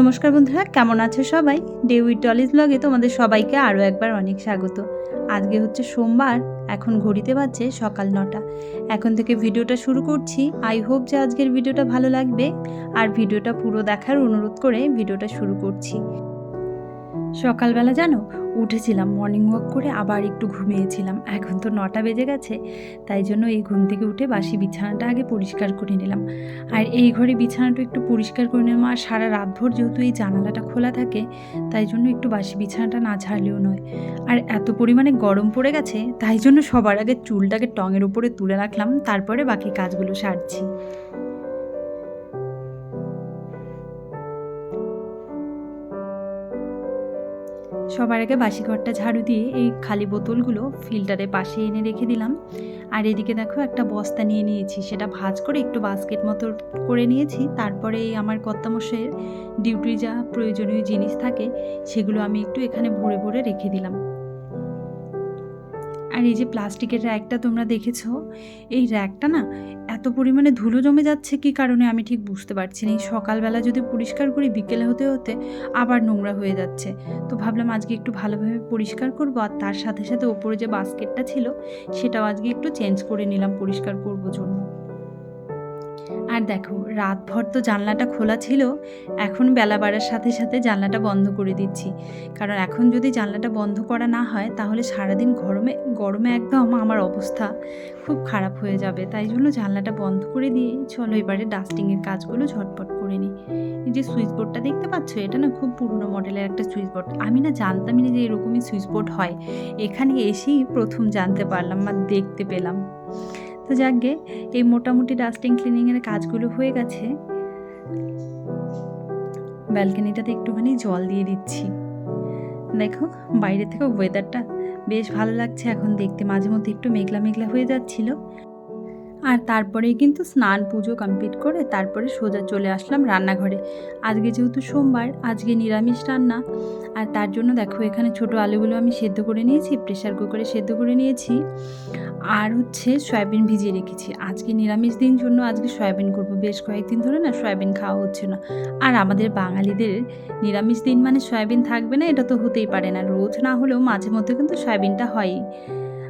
নমস্কার বন্ধুরা, কেমন আছো সবাই? ডে উইথ টলিজ ব্লগে তোমাদের সবাইকে আরও একবার অনেক স্বাগত। আজকে হচ্ছে সোমবার, এখন ঘড়িতে বাজছে সকাল নটা। এখন থেকে ভিডিওটা শুরু করছি। আই হোপ যে আজকের ভিডিওটা ভালো লাগবে। আর ভিডিওটা পুরো দেখার অনুরোধ করে ভিডিওটা শুরু করছি। সকালবেলা জানো, উঠেছিলাম মর্নিং ওয়াক করে আবার একটু ঘুমিয়েছিলাম। এখন তো নটা বেজে গেছে, তাই জন্য এই ঘুম থেকে উঠে বাসি বিছানাটা আগে পরিষ্কার করে নিলাম। আর এই ঘরে বিছানাটা একটু পরিষ্কার করে নিলাম, আর সারা রাতভর যেহেতু এই জানালাটা খোলা থাকে, তাই জন্য একটু বাসি বিছানাটা না ঝাড়লেও নয়। আর এত পরিমাণে গরম পড়ে গেছে, তাই জন্য সবার আগে চুলটাকে টঙের উপরে তুলে রাখলাম, তারপরে বাকি কাজগুলো সারছি। সবার আগে বাসি ঘরটা ঝাড়ু দিয়ে এই খালি বোতলগুলো ফিল্টারে পাশে এনে রেখে দিলাম। আর এদিকে দেখো একটা বস্তা নিয়ে নিয়েছি, সেটা ভাজ করে একটু বাস্কেট মতো করে নিয়েছি। তারপরে এই আমার কর্তামশের ডিউটি যা প্রয়োজনীয় জিনিস থাকে, সেগুলো আমি একটু এখানে ভরে ভরে রেখে দিলাম। আর এই যে প্লাস্টিকের র্যাকটা তোমরা দেখেছ, এই র্যাকটা না এত পরিমাণে ধুলো জমে যাচ্ছে কি কারণে আমি ঠিক বুঝতে পারছি না। এই সকালবেলা যদি পরিষ্কার করি, বিকেলে হতে হতে আবার নোংরা হয়ে যাচ্ছে। তো ভাবলাম আজকে একটু ভালোভাবে পরিষ্কার করব আর তার সাথে সাথে ওপরে যে বাস্কেটটা ছিল, সেটাও আজকে একটু চেঞ্জ করে নিলাম পরিষ্কার করব জন্য। আর দেখো, রাতভর তো জানলাটা খোলা ছিল, এখন বেলা বাড়ার সাথে সাথে জানলাটা বন্ধ করে দিচ্ছি। কারণ এখন যদি জানলাটা বন্ধ করা না হয়, তাহলে সারাদিন গরমে গরমে একদম আমার অবস্থা খুব খারাপ হয়ে যাবে। তাই জন্য জানলাটা বন্ধ করে দিয়ে চলো এবারে ডাস্টিংয়ের কাজগুলো ঝটপট করে নিই। এই যে সুইচ বোর্ডটা দেখতে পাচ্ছ? এটা না খুব পুরনো মডেলের একটা সুইচ বোর্ড। আমি না জানতামই না যে এরকমই সুইচ বোর্ড হয়। এখানে এসেই প্রথম জানতে পারলাম বা দেখতে পেলাম। তো যাকগে, এই মোটামুটি ডাস্টিং ক্লিনিংয়ের কাজগুলো হয়ে গেছে। ব্যালকানিটাতে একটুখানি জল দিয়ে দিচ্ছি। দেখো, বাইরে থেকে ওয়েদারটা বেশ ভালো লাগছে, এখন দেখতে মাঝে মধ্যে একটু মেঘলা মেঘলা হয়ে যাচ্ছিল। আর তারপরে কিন্তু স্নান পুজো কমপ্লিট করে তারপরে সোজা চলে আসলাম রান্নাঘরে। আজকে যেহেতু সোমবার, আজকে নিরামিষ রান্না। আর তার জন্য দেখো এখানে ছোট আলুগুলো আমি সেদ্ধ করে নিয়েছি প্রেশার কুকারে সেদ্ধ করে নিয়েছি। আর হচ্ছে সয়াবিন ভিজিয়ে রেখেছি। আজকে নিরামিষ দিন জন্য আজকে সয়াবিন করব। বেশ কয়েকদিন ধরে না সয়াবিন খাওয়া হচ্ছে না। আর আমাদের বাঙালিদের নিরামিষ দিন মানে সয়াবিন থাকবে না, এটা তো হতেই পারে না। রোজ না হলেও মাঝে মধ্যে কিন্তু সয়াবিনটা হয়ই।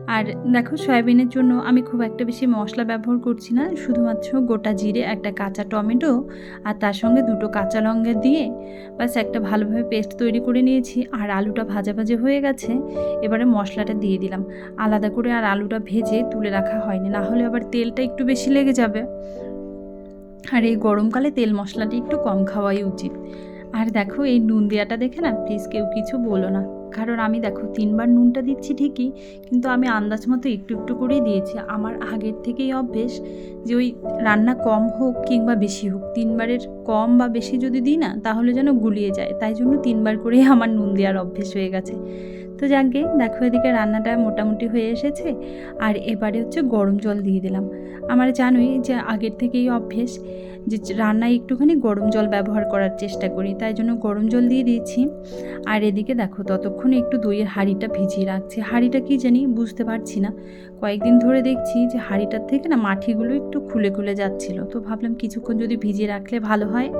আর দেখো, সয়াবিনের জন্য আমি খুব একটা বেশি মশলা ব্যবহার করছি না। শুধুমাত্র গোটা জিরে, একটা কাঁচা টমেটো আর তার সঙ্গে দুটো কাঁচা লঙ্কা দিয়ে ব্যাস একটা ভালোভাবে পেস্ট তৈরি করে নিয়েছি আর আলুটা ভাজা ভাজা হয়ে গেছে। এবারে মশলাটা দিয়ে দিলাম। আলাদা করে আর আলুটা ভেজে তুলে রাখা হয়নি, না হলে আবার তেলটা একটু বেশি লেগে যাবে। আর এই গরমকালে তেল মশলাটি একটু কম খাওয়াই উচিত। আর দেখো, এই নুন দেওয়াটা দেখে না প্লিজ কেউ কিছু বলো না। কারণ আমি দেখো, তিনবার নুনটা দিচ্ছি ঠিকই, কিন্তু আমি আন্দাজ মতো একটু একটু করেই দিয়েছি। আমার আগের থেকেই অভ্যেস যে ওই রান্না কম হোক কিংবা বেশি হোক, তিনবারের কম বা বেশি যদি দিই না, তাহলে যেন গুলিয়ে যায়। তাই জন্য তিনবার করেই আমার নুন দেওয়ার অভ্যেস হয়ে গেছে। তো যাকে দেখো এদিকে রান্নাটা মোটামুটি হয়ে এসেছে। আর এবারে হচ্ছে গরম জল দিয়ে দিলাম। আমার জানোই যে আগের থেকেই অভ্যেস যে রান্নায় একটুখানি গরম জল ব্যবহার করার চেষ্টা করি, তাই জন্য গরম জল দিয়ে দিয়েছি। আর এদিকে দেখো ততক্ষণে একটু দইয়ের হাঁড়িটা ভিজিয়ে রাখছি। হাঁড়িটা কি জানি বুঝতে পারছি না। কয়েকদিন ধরে দেখছি যে হাঁড়িটার থেকে না মাটিগুলো একটু খুলে খুলে যাচ্ছিল। তো ভাবলাম কিছুক্ষণ যদি ভিজিয়ে রাখলে ভালো হয়।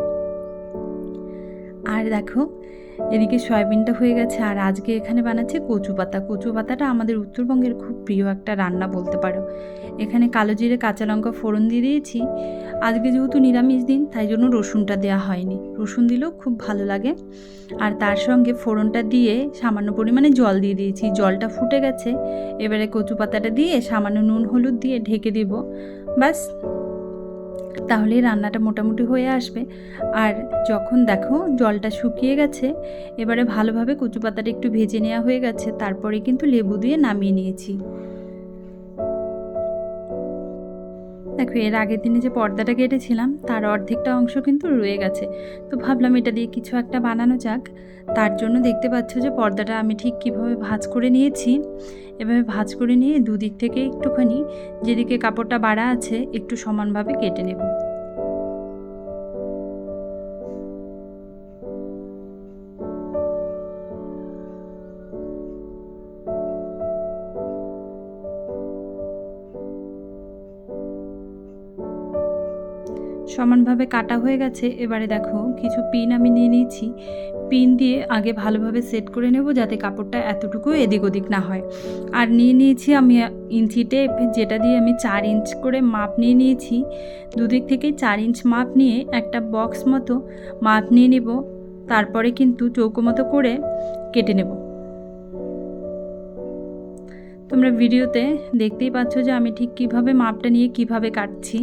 আর দেখো এদিকে সয়াবিনটা হয়ে গেছে আর আজকে এখানে বানাচ্ছে কচু পাতা। কচু পাতাটা আমাদের উত্তরবঙ্গের খুব প্রিয় একটা রান্না বলতে পারো। এখানে কালো জিরে, কাঁচা লঙ্কা ফোড়ন দিয়ে দিয়েছি। আজকে যেহেতু নিরামিষ দিন, তাই জন্য রসুনটা দেওয়া হয়নি। রসুন দিলেও খুব ভালো লাগে। আর তার সঙ্গে ফোড়নটা দিয়ে সামান্য পরিমাণে জল দিয়ে দিয়েছি। জলটা ফুটে গেছে। এবারে কচু পাতাটা দিয়ে সামান্য নুন, হলুদ দিয়ে ঢেকে দিব। ব্যাস। তাহলেই রান্নাটা মোটামুটি হয়ে আসবে। আর যখন দেখো জলটা শুকিয়ে গেছে, এবারে ভালোভাবে কচু পাতাটা একটু ভেজে নেওয়া হয়ে গেছে, তারপরে কিন্তু লেবু দিয়ে নামিয়ে নিয়েছি। দেখো, এর আগের দিনে যে পর্দাটা কেটেছিলাম, তার অর্ধেকটা অংশ কিন্তু রয়ে গেছে। তো ভাবলাম এটা দিয়ে কিছু একটা বানানো যাক। তার জন্য দেখতে পাচ্ছ যে পর্দাটা আমি ঠিক কীভাবে ভাজ করে নিয়েছি। এভাবে ভাঁজ করে নিয়ে দুদিক থেকে একটুখানি, যেদিকে কাপড়টা বাড়া আছে, একটু সমানভাবে কেটে নেব। সমানভাবে কাটা হয়ে গেছে, এবারে দেখো কিছু পিন আমি নিয়ে নিয়েছি। পিন দিয়ে আগে ভালোভাবে সেট করে নেব যাতে কাপড়টা এতটুকু এদিক ওদিক না হয়। আর নিয়ে নিয়েছি আমি ইঞ্চি টেপ, যেটা দিয়ে আমি চার ইঞ্চ করে মাপ নিয়ে নিয়েছি। দুদিক থেকেই চার ইঞ্চ মাপ নিয়ে একটা বক্স মতো মাপ নিয়ে নেব, তারপরে কিন্তু চৌকো মতো করে কেটে নেব। তোমরা ভিডিওতে দেখতেই পাচ্ছ যে আমি ঠিক কীভাবে মাপটা নিয়ে কীভাবে কাটছি।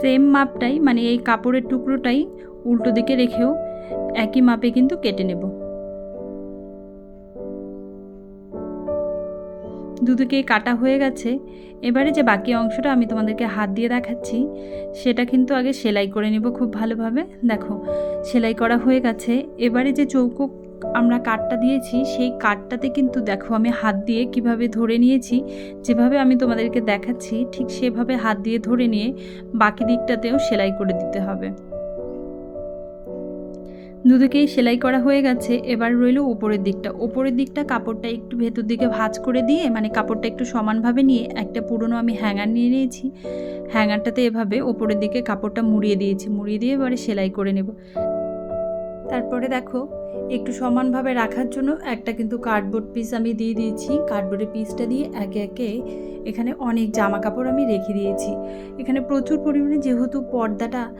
সেম মাপটাই মানে এই কাপড়ের টুকরোটাই উল্টো দিকে রেখেও একই মাপে কিন্তু কেটে নেব। দুদিকে কাটা হয়ে গেছে। এবারে যে বাকি অংশটা আমি তোমাদেরকে হাত দিয়ে দেখাচ্ছি, সেটা কিন্তু আগে সেলাই করে নেব খুব ভালোভাবে। দেখো, সেলাই করা হয়ে গেছে। এবারে যে চৌকো আমরা কাঠটা দিয়েছি, সেই কাঠটাতে কিন্তু দেখো আমি হাত দিয়ে কীভাবে ধরে নিয়েছি, যেভাবে আমি তোমাদেরকে দেখাচ্ছি, ঠিক সেভাবে হাত দিয়ে ধরে নিয়ে বাকি দিকটাতেও সেলাই করে দিতে হবে। দুদিকেই সেলাই করা হয়ে গেছে, এবার রইল ওপরের দিকটা। ওপরের দিকটা কাপড়টা একটু ভেতর দিকে ভাঁজ করে দিয়ে মানে কাপড়টা একটু সমানভাবে নিয়ে একটা পুরনো আমি হ্যাঙ্গার নিয়ে নিয়েছি। হ্যাঙ্গারটাতে এভাবে ওপরের দিকে কাপড়টা মুড়িয়ে দিয়েছি, মুড়িয়ে দিয়ে এবারে সেলাই করে নেব। তারপরে দেখো একটু সমানভাবে রাখার জন্য একটা কিন্তু কার্ডবোর্ড পিস আমি দিয়ে দিয়েছি। কার্ডবোর্ডের পিসটা দিয়ে একে একে এখানে অনেক জামা কাপড় আমি রেখে দিয়েছি। এখানে প্রচুর পরিমাণে যেহেতু পর্দাটা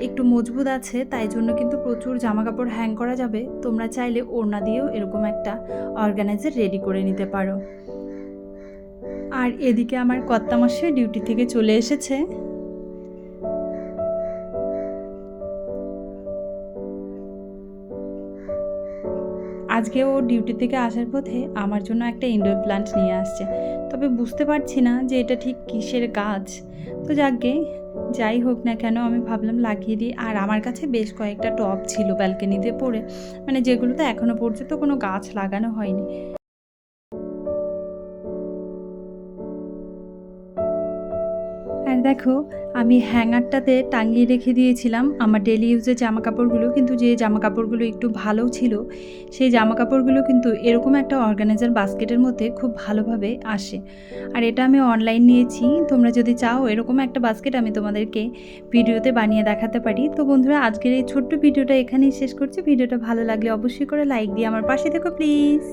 একটু মজবুত আছে, তাই জন্য কিন্তু প্রচুর জামা কাপড় হ্যাং করা যাবে। তোমরা চাইলে ওড়না দিয়েও এরকম একটা অর্গানাইজার রেডি করে নিতে পারো। আর এদিকে আমার কর্তামশাই ডিউটি থেকে চলে এসেছে। আজকে ও ডিউটি থেকে আসার পথে আমার জন্য একটা ইনডোর প্লান্ট নিয়ে আসছে। তবে বুঝতে পারছি না যে এটা ঠিক কিসের গাছ। তো যাকে যাই হোক না কেন আমি ভাবলাম লাগিয়ে দিই। আর আমার কাছে বেশ কয়েকটা টব ছিল ব্যালকনিতে পড়ে। মানে যেগুলোতে এখনও পর্যন্ত কোনো গাছ লাগানো হয়নি। দেখো, আমি হ্যাঙ্গারটাতে টাঙিয়ে রেখে দিয়েছিলাম। আমার ডেলি ইউজের জামা কাপড়গুলো কিন্তু যে জামা কাপড়গুলো একটু ভালো ছিল, সেই জামা কাপড়গুলো কিন্তু এরকম একটা অর্গানাইজার বাস্কেটের মধ্যে খুব ভালোভাবে আসে। আর এটা আমি অনলাইন নিয়েছি। তোমরা যদি চাও, এরকম একটা বাস্কেট আমি তোমাদেরকে ভিডিওতে বানিয়ে দেখাতে পারি। তো বন্ধুরা, আজকের এই ছোট্ট ভিডিওটা এখানেই শেষ করছি। ভিডিওটা ভালো লাগলে অবশ্যই করে লাইক দিয়ে আমার পাশে থেকো প্লিজ